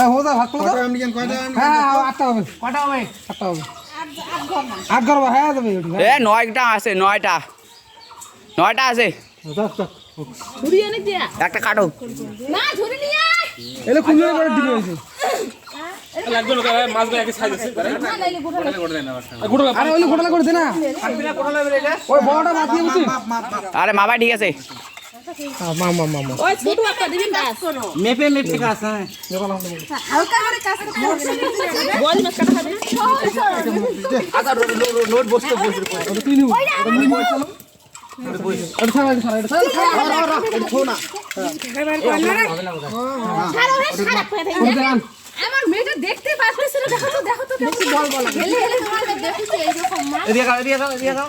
হ্যাঁ হোদা ভাগ করে হ্যাঁ হ্যাঁ আটটা হবে। কটা হবে? আটটা হবে। আট ঘর হ্যাঁ যাবে এ নয়টা আছে নয়টা। নয়টা আছে। দিয়া একটা কাটো। এলে কুমির করে দিবে। হয়েছে আরে আরে মামা ঠিক আছে। মা মা মা মা ওই ছোট একটা দিবেন কাজ করো। মেপে মেপে কাজ হ্যাঁ। হালকা করে কাজ করতে বল মাছ কাটা খাবে আচ্ছা নোট বসতে বসে ওটা তুই নিউ ওটা মুই বই চলো এটা এটা এটা হয়ে আমার মেয়েটা দেখতে পাচ্ছিস না দেখো তো দেখো তো বল বল। হেলে হেলে তোমার দেখতেছি এই রকম মা। এদিকে খাও এদিকে খাও এদিকে খাও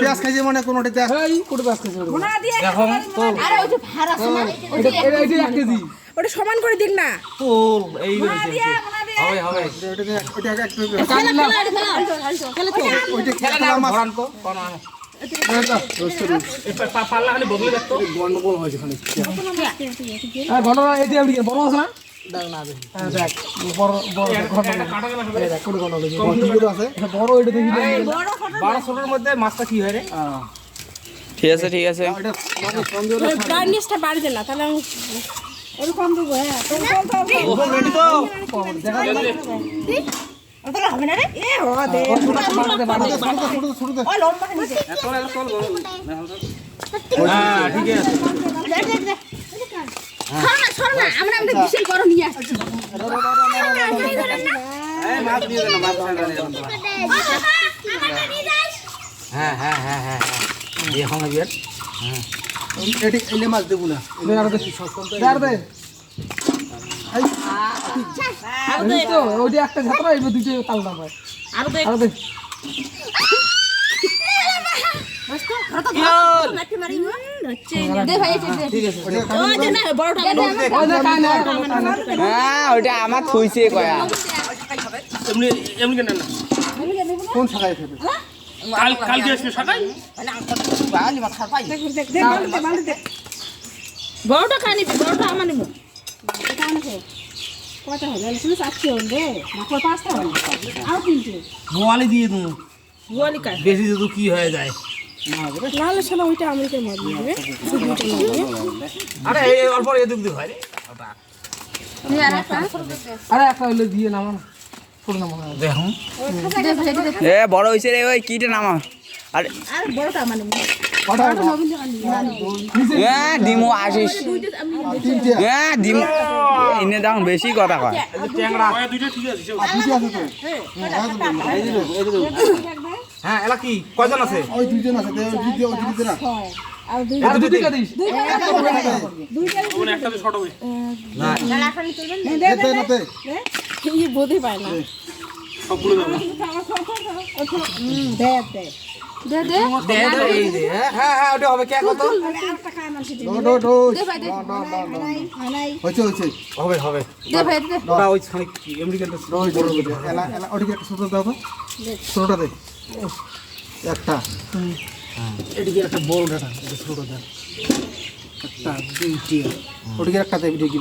পেঁয়াজ খাইছে মানে কোনোটা দেখ। এই কোটে বাস করে না দিয়ে দেখো তো আরে ওই যে ভাড়া শোনা এটা এটা এটা এক কেজি। ওটা সমান করে দিক না। তো এই হবে হবে। ওটা দেখ, ওটা খেলা খেলা খেলা খেলা ওইটা খেলা খেলা না মাছ। কো কোন পাল্লা খালি বদলে দেখতো। গন্ডগোল হয়েছে খালি ঘটনা এটি বড় আছে না? হ্যাঁ মধ্যে মাছটা কি হয় রে? ঠিক আছে ঠিক আছে। মানে ব্রাইটনেসটা বাড়ি দে না তাহলে আমি এরকম দেবো হ্যাঁ। ওহো রেডি তো। ওটা হবে না রে? এ ও দে। ছোট ছোট দে ও লম্বা নিচে চল চল হ্যাঁ ঠিক আছে। হ্যাঁ হ্যাঁ হ্যাঁ হ্যাঁ হ্যাঁ। বিয়ার। এটি এলে মাছ দেবো না। দে আর দে আর দে ওইটা একটা ছাত্র এই দুইটা তাল না পায় আর দেখ আর দে দে ভাই দে ঠিক আছে ও দে না বড়টা ওই দে কানে কানে হ্যাঁ ওইটা আমার থুইছে কয়া। এমনি এমনি কেন না? কোন শাখায় খাবে কাল কালকে আসবে সকাল বড়টা খাই বড়টা আমার নিব। হবে শুনে চারটে হবে পাঁচটা হবে আর তিনটে। বোয়ালি দিয়ে দেবো। কাজ বেশি যদি কি হয়ে যায়। নাহলে শালা ওইটা আমেরিকার মাছ দিবে আরে এই এই অল্প এদিক দিয়ে হয় রে আরে একটা হইলে দিয়ে নামা না ছোট নামা না দেখুন এ বড় হয়েছে রে ওই কিটা নামা আরে আর বড়টা হ্যাঁ ডিমো আসিস হ্যাঁ ডিমো এনে দাম বেশি কথা কয় হ্যাঁ এলা কি? কয়জন আছে? ওই দুইজন আছে দে, ওই দ্বিতীয় ওই দ্বিতীয় না আর দুই টাকা দিস। একটা তো ছোট হবে দে দে না দে। এই বোধই পায় না। সবগুলো যাবে দে দে। দে দে। দে দে এই দে হ্যাঁ হ্যাঁ ওটা হবে। হবে হবে। দে ভাই দে। ওটা ওই খানিক আমেরিকান ডো হয়েছে এলা এলা ওটিকে একটা ছোট দাও তো। ছোটটা দে। একটা। এটিকে একটা বড় ডাটা এটা ছোট দা একটা দুইটি। ওটিকে একটা দেবে ভিডিও কি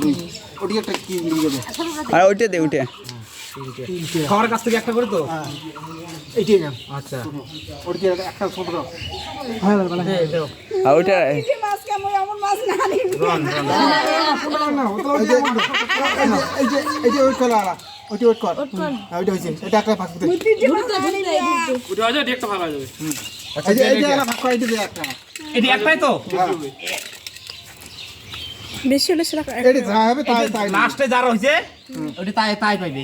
ওটিকে একটা কি দেবে আর ওইটা দে ওইটা। খাওয়ার কাছ থেকে একটা করে তো? এইটাই আচ্ছা। ওটিকে একটা ছোট দাও। হ্যাঁ আর ওইটা বেশি হলে সেটা যা হবে তাই তাই লাস্টে যারা হইছে ওটি তাই তাই পাইবে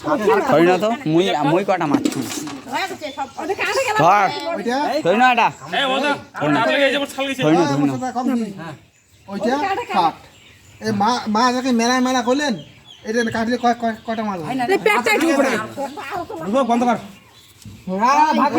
মানু আচ্ছা হ্যাঁ, ধরি না তো মুই মুই কটা মাছ ধর ধরি না এটা ধরি না ধরি না? ওইটা এই মা মা যাকে মেলা মেলা করলেন এটা কাটলে কয়টা মাছ ভাগ